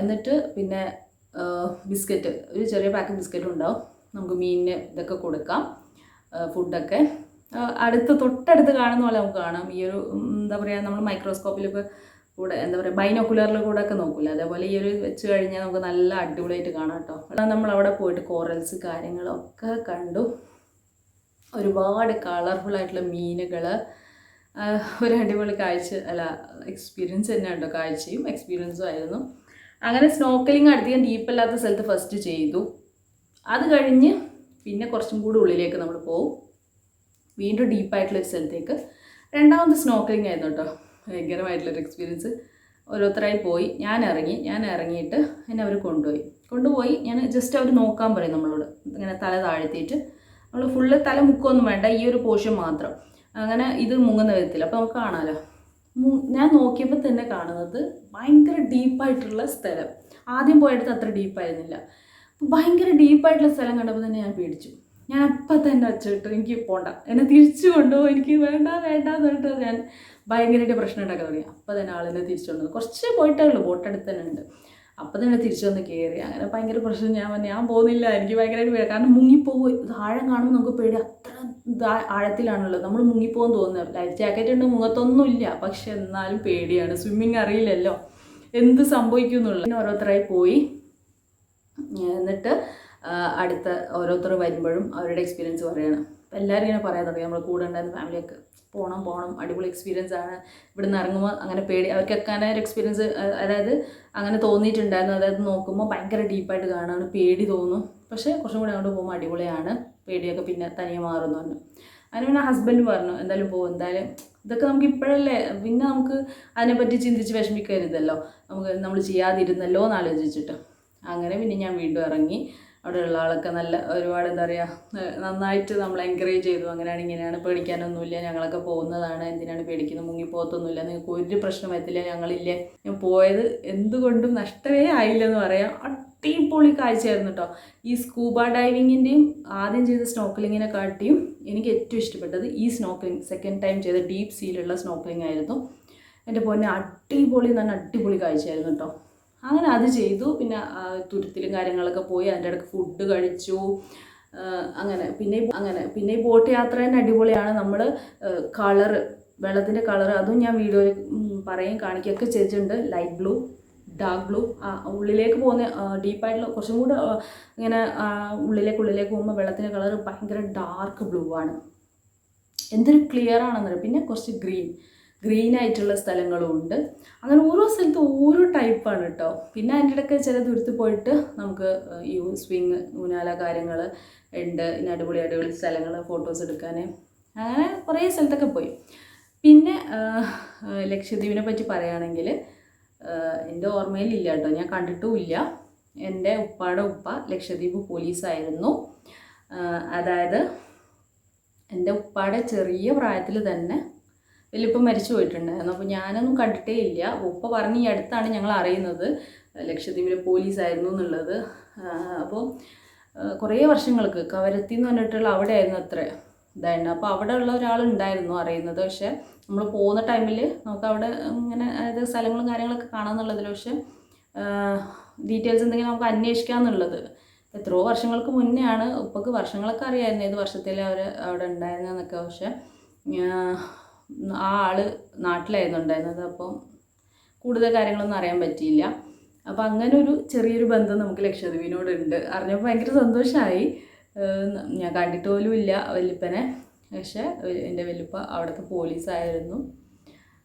എന്നിട്ട് പിന്നെ ബിസ്ക്കറ്റ് ഒരു ചെറിയ പാക്കറ്റ് ബിസ്ക്കറ്റ് ഉണ്ടാവും. നമുക്ക് മീനിന് ഇതൊക്കെ കൊടുക്കാം. ഫുഡൊക്കെ. അടുത്ത് തൊട്ടടുത്ത് കാണുന്ന പോലെ നമുക്ക് കാണാം. ഈ ഒരു എന്താ പറയുക നമ്മൾ മൈക്രോസ്കോപ്പിലൊക്കെ കൂടെ എന്താ പറയുക ബൈനോക്കുലറിൽ കൂടെ ഒക്കെ നോക്കില്ല അതേപോലെ ഈ ഒരു വെച്ച് കഴിഞ്ഞാൽ നമുക്ക് നല്ല അടിപൊളിയായിട്ട് കാണാം കേട്ടോ. നമ്മൾ അവിടെ പോയിട്ട് കോറൽസ് കാര്യങ്ങളൊക്കെ കണ്ടു. ഒരുപാട് കളർഫുൾ ആയിട്ടുള്ള മീനുകൾ ഒരു അടിപൊളി കാഴ്ച അല്ല എക്സ്പീരിയൻസ് തന്നെ കേട്ടോ കാഴ്ചയും എക്സ്പീരിയൻസും ആയിരുന്നു. അങ്ങനെ സ്നോക്കലിംഗ് അധികം ഡീപ്പല്ലാത്ത സ്ഥലത്ത് ഫസ്റ്റ് ചെയ്തു. അത് കഴിഞ്ഞ് പിന്നെ കുറച്ചും കൂടി ഉള്ളിലേക്ക് നമ്മൾ പോകും വീണ്ടും ഡീപ്പായിട്ടുള്ള ഒരു സ്ഥലത്തേക്ക്. രണ്ടാമത് സ്നോക്കലിംഗ് ആയിരുന്നു കേട്ടോ. ഭയങ്കരമായിട്ടുള്ളൊരു എക്സ്പീരിയൻസ് ഓരോരുത്തരായി പോയി. ഞാൻ ഇറങ്ങി. ഞാൻ ഇറങ്ങിയിട്ട് എന്നെ അവർ കൊണ്ടുപോയി. കൊണ്ടുപോയി. ഞാൻ ജസ്റ്റ് അവർ നോക്കാൻ പറയും നമ്മളോട്. ഇങ്ങനെ തല താഴ്ത്തിയിട്ട്. നമ്മൾ ഫുള്ള് തല മുക്കൊന്നും വേണ്ട. ഈ ഒരു പോർഷൻ മാത്രം. അങ്ങനെ ഇത് മുങ്ങുന്ന വിധത്തിൽ. അപ്പോൾ നമുക്ക് കാണാമല്ലോ ഞാൻ നോക്കിയപ്പോൾ തന്നെ കാണുന്നത് ഭയങ്കര ഡീപ്പായിട്ടുള്ള സ്ഥലം. ആദ്യം പോയെടുത്ത് അത്ര ഡീപ്പായിരുന്നില്ല. ഭയങ്കര ഡീപ്പായിട്ടുള്ള സ്ഥലം കണ്ടപ്പോൾ തന്നെ ഞാൻ പേടിച്ചു. ഞാൻ അപ്പം തന്നെ വച്ചിട്ട് എനിക്ക് പോണ്ട. എന്നെ തിരിച്ചു കൊണ്ടുപോകും. എനിക്ക് വേണ്ട വേണ്ട എന്ന് പറഞ്ഞിട്ട് ഞാൻ ഭയങ്കരമായിട്ട് പ്രശ്നം ഉണ്ടാക്കാൻ തുടങ്ങി. അപ്പം തന്നെ ആളെന്നെ തിരിച്ചു കൊണ്ടുവന്നു. കുറച്ച് പോയിട്ടേ ഉള്ളൂ. ബോട്ട് അടുത്ത് തന്നെ ഉണ്ട്. അപ്പം തന്നെ തിരിച്ചു വന്ന് കയറി അങ്ങനെ ഭയങ്കര പ്രശ്നം. ഞാൻ ഞാൻ പോകുന്നില്ല. എനിക്ക് ഭയങ്കരമായിട്ട് പേടി കാരണം മുങ്ങിപ്പോകും. ആഴം കാണുമ്പോൾ നമുക്ക് പേടി. അത്ര ആഴത്തിലാണുള്ളത്. നമ്മൾ മുങ്ങിപ്പോകാൻ തോന്നുന്നത് ലൈഫ് ജാക്കറ്റ് ഉണ്ട് മുഖത്തൊന്നും ഇല്ല. പക്ഷെ എന്നാലും പേടിയാണ്. സ്വിമ്മിങ് അറിയില്ലല്ലോ. എന്ത് സംഭവിക്കും എന്നുള്ളത്. പിന്നെ ഓരോരുത്തരായി പോയി. എന്നിട്ട് അടുത്ത ഓരോരുത്തർ വരുമ്പോഴും അവരുടെ എക്സ്പീരിയൻസ് പറയണം. അപ്പം എല്ലാവരും ഇങ്ങനെ പറയാൻ തുടങ്ങി. നമ്മൾ കൂടെ ഉണ്ടായിരുന്ന ഫാമിലിയൊക്കെ പോകണം പോകണം അടിപൊളി എക്സ്പീരിയൻസ് ആണ്. ഇവിടുന്ന് ഇറങ്ങുമ്പോൾ അങ്ങനെ പേടി അവർക്കൊക്കെ അങ്ങനെ ഒരു എക്സ്പീരിയൻസ് അതായത് അങ്ങനെ തോന്നിയിട്ടുണ്ടായിരുന്നു. അതായത് നോക്കുമ്പോൾ ഭയങ്കര ഡീപ്പായിട്ട് കാണാൻ പേടി തോന്നും. പക്ഷേ കുറച്ചും കൂടി അങ്ങോട്ട് പോകുമ്പോൾ അടിപൊളിയാണ്. പേടിയൊക്കെ പിന്നെ തനിയെ മാറുന്നു പറഞ്ഞു. അതിന് പിന്നെ ഹസ്ബൻഡ് പറഞ്ഞു എന്തായാലും പോകും എന്തായാലും ഇതൊക്കെ നമുക്ക് ഇപ്പോഴല്ലേ? പിന്നെ നമുക്ക് അതിനെപ്പറ്റി ചിന്തിച്ച് വിഷമിക്കരുതല്ലോ. നമുക്ക് നമ്മൾ ചെയ്യാതിരുന്നല്ലോ എന്ന് ആലോചിച്ചിട്ട്. അങ്ങനെ പിന്നെ ഞാൻ വീണ്ടും ഇറങ്ങി. അവിടെയുള്ള ആളൊക്കെ നല്ല ഒരുപാട് എന്താ പറയുക നന്നായിട്ട് നമ്മൾ എൻകറേജ് ചെയ്തു. അങ്ങനെയാണ് ഇങ്ങനെയാണ് പേടിക്കാനൊന്നുമില്ല. ഞങ്ങളൊക്കെ പോകുന്നതാണ്. എന്തിനാണ് പേടിക്കുന്നത്? മുങ്ങിപ്പോകത്തൊന്നുമില്ല. നിങ്ങൾക്ക് ഒരു പ്രശ്നം വരത്തില്ല. ഞങ്ങളില്ലേ. ഞാൻ പോയത് എന്തുകൊണ്ടും നഷ്ടമേ ആയില്ലെന്ന് പറയാം. അടിപൊളി കാഴ്ചയായിരുന്നു കേട്ടോ. ഈ സ്കൂബ ഡൈവിങ്ങിന്റെയും ആദ്യം ചെയ്ത സ്നോക്കലിങ്ങിനെ കാട്ടിയും എനിക്ക് ഏറ്റവും ഇഷ്ടപ്പെട്ടത് ഈ സ്നോക്കലിംഗ് സെക്കൻഡ് ടൈം ചെയ്ത ഡീപ് സീലുള്ള സ്നോക്കലിംഗ് ആയിരുന്നു. എന്റെ പൊന്നെ അടിപൊളി എന്ന് പറഞ്ഞാൽ അടിപൊളി കാഴ്ചയായിരുന്നു കേട്ടോ. അങ്ങനെ അത് ചെയ്തു. പിന്നെ തുരുത്തിലും കാര്യങ്ങളൊക്കെ പോയി അതിന്റെ ഇടയ്ക്ക് ഫുഡ് കഴിച്ചു. അങ്ങനെ. പിന്നെ അങ്ങനെ. പിന്നെ ഈ ബോട്ട് യാത്ര തന്നെ അടിപൊളിയാണ് നമ്മൾ കളറ് വെള്ളത്തിന്റെ കളർ അതും ഞാൻ വീഡിയോയിൽ പറയും കാണിക്കുകയൊക്കെ ചെയ്തിട്ടുണ്ട്. ലൈറ്റ് ബ്ലൂ ഡാർക്ക് ബ്ലൂ ഉള്ളിലേക്ക് പോകുന്ന ഡീപ്പായിട്ടുള്ള കുറച്ചും കൂടെ ഇങ്ങനെ ഉള്ളിലേക്ക് ഉള്ളിലേക്ക് പോകുമ്പോൾ വെള്ളത്തിന്റെ കളർ ഭയങ്കര ഡാർക്ക് ബ്ലൂ ആണ്. എന്തൊരു ക്ലിയർ ആണെന്നറിയാം? പിന്നെ കുറച്ച് ഗ്രീൻ ഗ്രീൻ ആയിട്ടുള്ള സ്ഥലങ്ങളും ഉണ്ട്. അങ്ങനെ ഓരോ സ്ഥലത്തും ഓരോ ടൈപ്പാണ് കേട്ടോ പിന്നെ അതിന്റെ ഇടയ്ക്ക് ചില ദൂരത്ത് പോയിട്ട് നമുക്ക് ഈ സ്വിങ് ഊനാല കാര്യങ്ങൾ ഉണ്ട്. പിന്നെ അടിപൊളി അടിപൊളി സ്ഥലങ്ങൾ ഫോട്ടോസ് എടുക്കാൻ അങ്ങനെ കുറേ സ്ഥലത്തൊക്കെ പോയി. പിന്നെ ലക്ഷദ്വീപിനെ പറ്റി പറയുകയാണെങ്കിൽ എന്റെ ഓർമ്മയിലില്ല കേട്ടോ ഞാൻ കണ്ടിട്ടുമില്ല. എന്റെ ഉപ്പാടെ ഉപ്പ ലക്ഷദ്വീപ് പോലീസായിരുന്നു. അതായത് എന്റെ ഉപ്പാടെ ചെറിയ പ്രായത്തിൽ തന്നെ വലിയപ്പം മരിച്ചു പോയിട്ടുണ്ടായിരുന്നു അപ്പോൾ ഞാനൊന്നും കണ്ടിട്ടേ ഇല്ല. ഉപ്പ പറഞ്ഞ് ഈ അടുത്താണ് ഞങ്ങൾ അറിയുന്നത്. ലക്ഷദ്വീപിലെ പോലീസായിരുന്നു എന്നുള്ളത്. അപ്പോൾ കുറേ വർഷങ്ങൾക്ക് കവരത്തി എന്ന് പറഞ്ഞിട്ടുള്ള അവിടെ ആയിരുന്നു അത്ര ഇതായിരുന്നു അപ്പോൾ അവിടെ ഉള്ള ഒരാളുണ്ടായിരുന്നു അറിയുന്നത്. പക്ഷേ നമ്മൾ പോകുന്ന ടൈമിൽ നമുക്ക് അവിടെ ഇങ്ങനെ അതായത് സ്ഥലങ്ങളും കാര്യങ്ങളൊക്കെ കാണാമെന്നുള്ളതിൽ പക്ഷേ ഡീറ്റെയിൽസ് എന്തെങ്കിലും നമുക്ക് അന്വേഷിക്കാമെന്നുള്ളത് എത്രയോ വർഷങ്ങൾക്ക് മുന്നേ ആണ് ഉപ്പക്ക് വർഷങ്ങളൊക്കെ അറിയായിരുന്നു ഏത് വർഷത്തിലെ അവർ അവിടെ ഉണ്ടായിരുന്നതെന്നൊക്കെ. പക്ഷേ ആ, ആൾ നാട്ടിലായിരുന്നു ഉണ്ടായിരുന്നത് അപ്പം കൂടുതൽ കാര്യങ്ങളൊന്നും അറിയാൻ പറ്റിയില്ല. അപ്പോൾ അങ്ങനെ ഒരു ചെറിയൊരു ബന്ധം നമുക്ക് ലക്ഷദ്വീപിനോടുണ്ട്. അറിഞ്ഞപ്പോൾ ഭയങ്കര സന്തോഷമായി ഞാൻ കണ്ടിട്ട് പോലും ഇല്ല വല്യപ്പനെ. പക്ഷേ എന്റെ വല്യപ്പ അവിടുത്തെ പോലീസായിരുന്നു.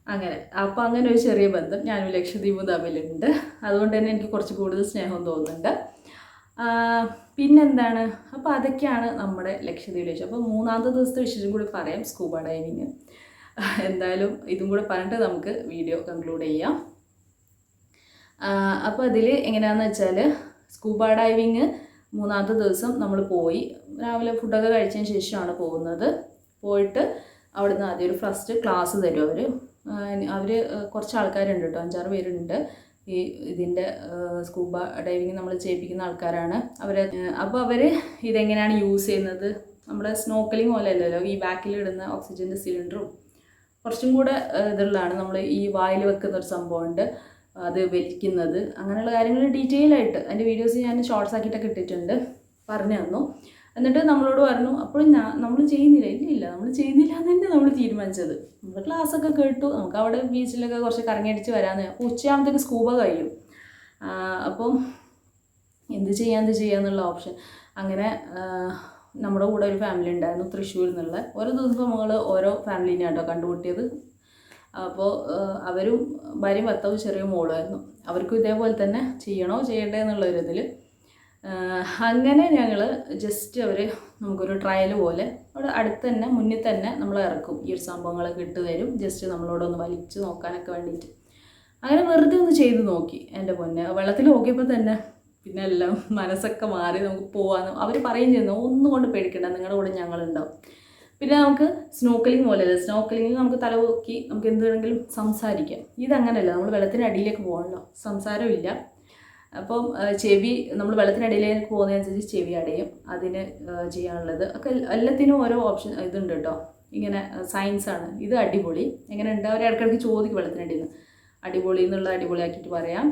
അങ്ങനെ. അപ്പോൾ അങ്ങനെ ഒരു ചെറിയ ബന്ധം ഞാനും ലക്ഷദ്വീപും തമ്മിലുണ്ട്. അതുകൊണ്ട് തന്നെ എനിക്ക് കുറച്ച് കൂടുതൽ സ്നേഹം തോന്നുന്നുണ്ട്. പിന്നെന്താണ്? അപ്പോൾ അതൊക്കെയാണ് നമ്മുടെ ലക്ഷദ്വീപ് ലക്ഷ്യം അപ്പോൾ മൂന്നാമത്തെ ദിവസത്തെ വിശേഷം കൂടി പറയാം. Scuba diving. [laughs] എന്തായാലും ഇതും കൂടെ പറഞ്ഞിട്ട് നമുക്ക് വീഡിയോ കൺക്ലൂഡ് ചെയ്യാം. അപ്പോൾ അതിൽ എങ്ങനെയാണെന്ന് വെച്ചാൽ സ്കൂബ ഡൈവിങ് മൂന്നാമത്തെ ദിവസം നമ്മൾ പോയി. രാവിലെ ഫുഡൊക്കെ കഴിച്ചതിന് ശേഷമാണ് പോകുന്നത്. പോയിട്ട് അവിടുന്ന് ആദ്യം ഒരു ഫസ്റ്റ് ക്ലാസ് തരും അവർ അവർ കുറച്ച് ആൾക്കാരുണ്ട് കേട്ടോ. അഞ്ചാറ് പേരുണ്ട്. ഈ ഇതിന്റെ സ്കൂബ ഡൈവിങ് നമ്മൾ ചെയ്യിപ്പിക്കുന്ന ആൾക്കാരാണ് അവർ അപ്പോൾ അവർ ഇതെങ്ങനെയാണ് യൂസ് ചെയ്യുന്നത്? നമ്മുടെ സ്നോക്കലിംഗ് പോലെ അല്ലല്ലോ? ഈ ബാക്കിലിടുന്ന ഓക്സിജന്റെ സിലിണ്ടറും കുറച്ചും കൂടെ ഇതുള്ളതാണ്. നമ്മൾ ഈ വായിൽ വെക്കുന്ന ഒരു സംഭവമുണ്ട്. അത് വലിക്കുന്നത് അങ്ങനെയുള്ള കാര്യങ്ങൾ ഡീറ്റെയിൽ ആയിട്ട് അതിന്റെ വീഡിയോസ് ഞാൻ ഷോർട്സ് ആക്കിയിട്ടൊക്കെ ഇട്ടിട്ടുണ്ട്. പറഞ്ഞു തന്നു. എന്നിട്ട് നമ്മളോട് പറഞ്ഞു അപ്പോൾ ഞാൻ നമ്മൾ ചെയ്യുന്നില്ല. ഇല്ല ഇല്ല. നമ്മൾ ചെയ്യുന്നില്ല എന്ന് തന്നെ നമ്മൾ തീരുമാനിച്ചത്. നമ്മൾ ക്ലാസ്സൊക്കെ കേട്ടു. നമുക്ക് അവിടെ ബീച്ചിലൊക്കെ കുറച്ച് കറങ്ങിയടിച്ച് വരാമെന്ന് അപ്പോൾ ഉച്ചയാകുമ്പോഴത്തേക്ക് സ്കൂബ കഴിയും. അപ്പം എന്ത് ചെയ്യാം എന്ത് ചെയ്യാന്നുള്ള ഓപ്ഷൻ അങ്ങനെ നമ്മുടെ കൂടെ ഒരു ഫാമിലി ഉണ്ടായിരുന്നു തൃശ്ശൂരിൽ നിന്നുള്ള. ഓരോ ദിവസം നമ്മൾ ഓരോ ഫാമിലിനെയാണ് കേട്ടോ കണ്ടുമുട്ടിയത്. അപ്പോൾ അവരും ഭാര്യയും ഭർത്താവും ചെറിയ മോളുമായിരുന്നു. അവർക്കും ഇതേപോലെ തന്നെ ചെയ്യണോ ചെയ്യണ്ടേ എന്നുള്ള ഒരു ഇതിൽ അങ്ങനെ ഞങ്ങൾ ജസ്റ്റ് അവർ നമുക്കൊരു ട്രയൽ പോലെ അവിടെ അടുത്ത് തന്നെ മുന്നിൽ തന്നെ നമ്മൾ ഇറക്കും. ഈ ഒരു സംഭവങ്ങളൊക്കെ ഇട്ട് തരും. ജസ്റ്റ് നമ്മളോടൊന്ന് വലിച്ച് നോക്കാനൊക്കെ വേണ്ടിയിട്ട്. അങ്ങനെ വെറുതെ ഒന്ന് ചെയ്ത് നോക്കി എന്റെ പൊന്നെ. വെള്ളത്തിൽ നോക്കിയപ്പോൾ തന്നെ പിന്നെ എല്ലാം മനസ്സൊക്കെ മാറി നമുക്ക് പോകാമെന്ന് അവർ പറയും ചെയ്യുന്നു. ഒന്നും കൊണ്ട് പേടിക്കണ്ട നിങ്ങളുടെ കൂടെ ഞങ്ങളുണ്ടാവും. പിന്നെ നമുക്ക് സ്നോക്കലിംഗ് പോലെയല്ല? സ്നോക്കലിംഗിൽ നമുക്ക് തല പൊക്കി നമുക്ക് എന്ത് വേണമെങ്കിലും സംസാരിക്കാം. ഇതങ്ങനെയല്ല നമ്മൾ വെള്ളത്തിനടിയിലേക്ക് പോകണല്ലോ സംസാരമില്ല അപ്പം ചെവി നമ്മൾ വെള്ളത്തിനടിയിലേക്ക് പോകുന്നതനുസരിച്ച് ചെവി അടയും. അതിന് ചെയ്യാനുള്ളത്. ഒക്കെ എല്ലാത്തിനും ഓരോ ഓപ്ഷൻ ഇതുണ്ട് കേട്ടോ. ഇങ്ങനെ സയൻസാണ് ഇത് അടിപൊളി. എങ്ങനെ ഉണ്ട് അവർ ഇടയ്ക്കിടയ്ക്ക് ചോദിക്കും വെള്ളത്തിനടിയിൽ നിന്ന് അടിപൊളി എന്നുള്ള അടിപൊളിയാക്കിയിട്ട് പറയാം.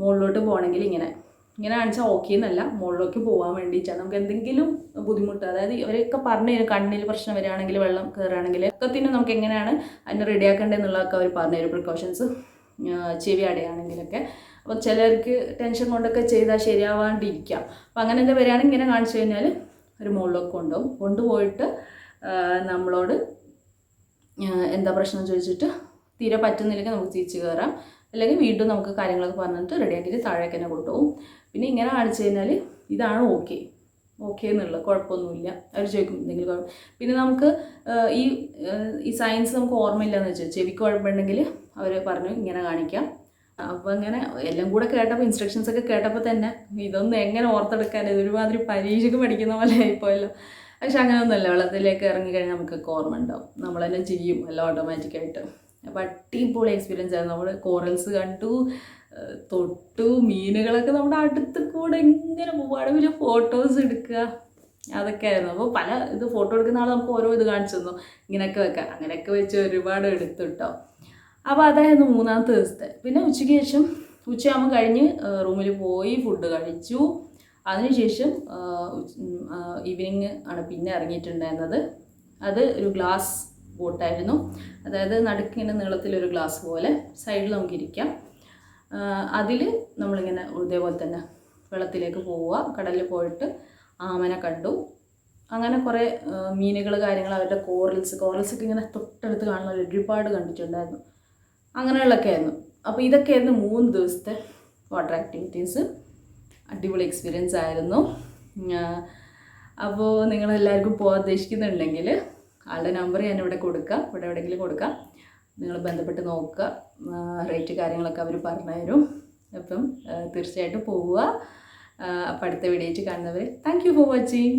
മുകളിലോട്ട് പോകണമെങ്കിൽ ഇങ്ങനെ. ഇങ്ങനെ കാണിച്ചാൽ ഓക്കെ എന്നല്ല. മുകളിലേക്ക് പോകാൻ വേണ്ടിയിട്ടാണ്. നമുക്ക് എന്തെങ്കിലും ബുദ്ധിമുട്ട് അതായത് അവരൊക്കെ പറഞ്ഞു തരും കണ്ണിൽ പ്രശ്നം വരികയാണെങ്കിൽ വെള്ളം കയറുകയാണെങ്കിൽ ഒക്കത്തിന് നമുക്ക് എങ്ങനെയാണ് അതിനെ റെഡിയാക്കേണ്ടത് എന്നുള്ളതൊക്കെ അവർ പറഞ്ഞു തരും. പ്രിക്കോഷൻസ് ചെവി അടയാണെങ്കിലൊക്കെ. അപ്പോൾ ചിലർക്ക് ടെൻഷൻ കൊണ്ടൊക്കെ ചെയ്താൽ ശരിയാവാണ്ടിരിക്കാം. അപ്പോൾ എന്താ വരികയാണെങ്കിൽ ഇങ്ങനെ കാണിച്ചു കഴിഞ്ഞാൽ ഒരു മുകളിലൊക്കെ കൊണ്ടുപോകും. കൊണ്ടുപോയിട്ട് നമ്മളോട് എന്താ പ്രശ്നം ചോദിച്ചിട്ട് തീരെ പറ്റുന്നില്ലെങ്കിൽ നമുക്ക് തിരിച്ചു കയറാം അല്ലെങ്കിൽ വീണ്ടും നമുക്ക് കാര്യങ്ങളൊക്കെ പറഞ്ഞിട്ട് റെഡിയാക്കിയിട്ട് താഴേക്ക് തന്നെ കൊണ്ടുപോകും. പിന്നെ ഇങ്ങനെ കാണിച്ചു കഴിഞ്ഞാൽ ഇതാണ് ഓക്കെ ഓക്കെ എന്നുള്ളത്. കുഴപ്പമൊന്നുമില്ല. അവർ ചോദിക്കും എന്തെങ്കിലും കുഴപ്പം. പിന്നെ നമുക്ക് ഈ ഈ സയൻസ് നമുക്ക് ഓർമ്മയില്ലെന്ന് വെച്ചാൽ ചെവിക്ക് കുഴപ്പമുണ്ടെങ്കിൽ അവർ പറഞ്ഞു ഇങ്ങനെ കാണിക്കാം. അപ്പോൾ അങ്ങനെ എല്ലാം കൂടെ കേട്ടപ്പോൾ ഇൻസ്ട്രക്ഷൻസ് ഒക്കെ കേട്ടപ്പോൾ തന്നെ ഇതൊന്നും എങ്ങനെ ഓർത്തെടുക്കാൻ? ഇതൊരുമാതിരി പരീക്ഷയ്ക്ക് പഠിക്കുന്ന പോലെ ആയിപ്പോയല്ലോ. പക്ഷെ അങ്ങനെയൊന്നുമല്ല. വെള്ളത്തിലേക്ക് ഇറങ്ങിക്കഴിഞ്ഞാൽ നമുക്കൊക്കെ ഓർമ്മ ഉണ്ടാവും നമ്മൾ തന്നെ ചെയ്യും എല്ലാം ഓട്ടോമാറ്റിക്കായിട്ട് അപ്പോൾ അടിപൊളി എക്സ്പീരിയൻസ് ആയിരുന്നു. നമ്മൾ കോറൽസ് കണ്ടു തൊട്ടു മീനുകളൊക്കെ നമ്മുടെ അടുത്ത് കൂടെ ഇങ്ങനെ പിന്നെ ഫോട്ടോസ് എടുക്കുക അതൊക്കെ ആയിരുന്നു. അപ്പോൾ പല ഇത് ഫോട്ടോ എടുക്കുന്ന ആൾ നമുക്ക് ഓരോ ഇത് കാണിച്ചു തന്നു. ഇങ്ങനെയൊക്കെ വെക്കാം. അങ്ങനെയൊക്കെ വെച്ച് ഒരുപാട് എടുത്തു കേട്ടോ അപ്പോൾ അതായിരുന്നു മൂന്നാമത്തെ ദിവസത്തെ. പിന്നെ ഉച്ചയ്ക്ക് ശേഷം ഉച്ചയാകുമ്പോൾ കഴിഞ്ഞ് റൂമിൽ പോയി ഫുഡ് കഴിച്ചു. അതിനുശേഷം ഈവനിങ് ആണ് പിന്നെ ഇറങ്ങിയിട്ടുണ്ടായിരുന്നത്. അത് ഒരു ഗ്ലാസ് ബോട്ടായിരുന്നു. അതായത് നടുക്കിങ്ങനെ നീളത്തിലൊരു ഗ്ലാസ് പോലെ സൈഡിൽ നമുക്ക് ഇരിക്കാം. അതിൽ നമ്മളിങ്ങനെ ഇതേപോലെ തന്നെ വെള്ളത്തിലേക്ക് പോവുക. കടലിൽ പോയിട്ട് ആമനെ കണ്ടു. അങ്ങനെ കുറേ മീനുകൾ കാര്യങ്ങൾ അവരുടെ കോറൽസ് കോറൽസൊക്കെ ഇങ്ങനെ തൊട്ടടുത്ത് കാണുന്ന ഒരുപാട് കണ്ടിട്ടുണ്ടായിരുന്നു. അങ്ങനെയുള്ളതൊക്കെ ആയിരുന്നു. അപ്പോൾ ഇതൊക്കെയായിരുന്നു മൂന്ന് ദിവസത്തെ വാട്ടർ ആക്ടിവിറ്റീസ് അടിപൊളി എക്സ്പീരിയൻസ് ആയിരുന്നു. അപ്പോൾ നിങ്ങളെല്ലാവർക്കും പോകാൻ ഉദ്ദേശിക്കുന്നുണ്ടെങ്കിൽ ആളുടെ നമ്പർ ഞാൻ ഇവിടെ കൊടുക്കാം. ഇവിടെ എവിടെയെങ്കിലും കൊടുക്കാം. നിങ്ങൾ ബന്ധപ്പെട്ട് നോക്കുക. റേറ്റ് കാര്യങ്ങളൊക്കെ അവർ പറഞ്ഞു തരും അപ്പം തീർച്ചയായിട്ടും പോവുക. അപ്പം അടുത്ത വീഡിയോയിട്ട് കാണുന്നവർ താങ്ക് യു ഫോർ വാച്ചിങ്